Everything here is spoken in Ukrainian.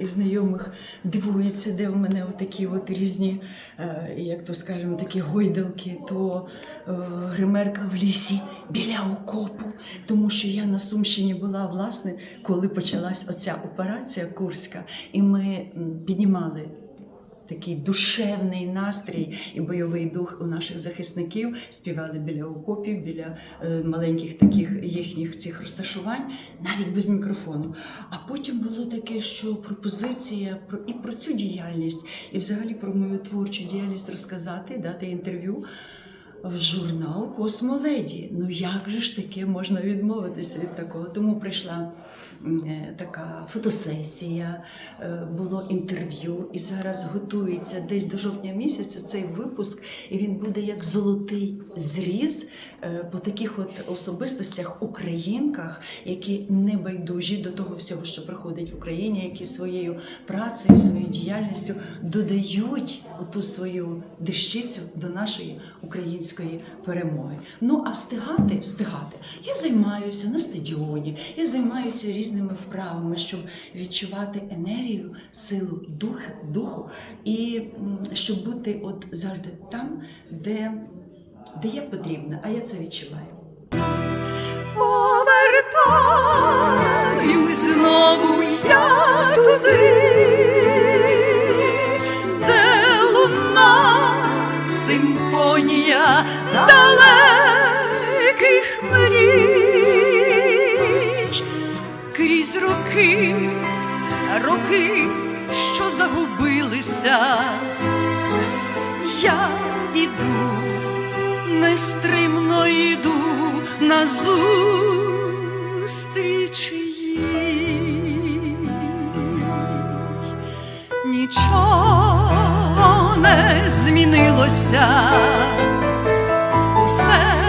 знайомих дивується, де в мене отакі от різні, е, як то скажемо, такі гойдалки, то е, гримерка в лісі біля окопу. Тому що я на Сумщині була, власне, коли почалась оця операція Курська, і ми піднімали такий душевний настрій і бойовий дух у наших захисників співали біля окопів, біля е, маленьких таких їхніх цих розташувань, навіть без мікрофону. А потім було таке, що пропозиція про і про цю діяльність, і взагалі про мою творчу діяльність розказати, дати інтерв'ю. В журнал Космоледі. Ну як же ж таке можна відмовитися від такого? Тому прийшла е, така фотосесія, е, було інтерв'ю, і зараз готується десь до жовтня місяця цей випуск, і він буде як золотий зріз е, по таких от особистостях українках, які не байдужі до того всього, що проходить в Україні, які своєю працею, своєю діяльністю додають оту свою дещицю до нашої української перемоги. Ну а встигати, встигати. Я займаюся на стадіоні, я займаюся різними вправами, щоб відчувати енергію, силу дух, духу, і щоб бути от завжди там, де, де я потрібна, а я це відчуваю. Повертаюсь знову я туди, симфонія далеких мріч, крізь роки, роки, що загубилися, я іду нестримно йду на зустріч їй. Нічого не змінилося, 三